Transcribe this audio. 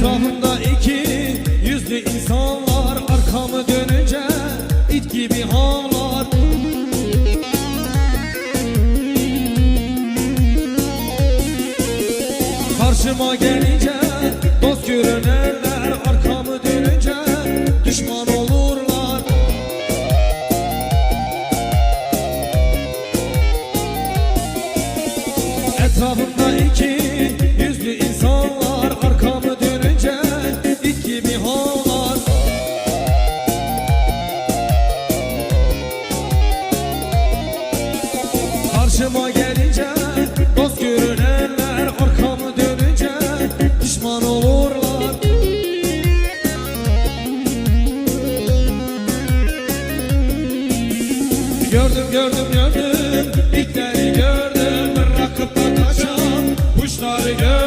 Etrafımda iki yüzlü insanlar Arkamı dönünce it gibi ağlar. Karşıma gelince dost görünerler Arkamı dönünce düşman olurlar. Etrafımda başıma gelecek Dost görünenler arkamı dönecek Pişman olurlar. Gördüm gördüm gördüm İlkleri gördüm Bırakıp da kaçan Kuşları gördüm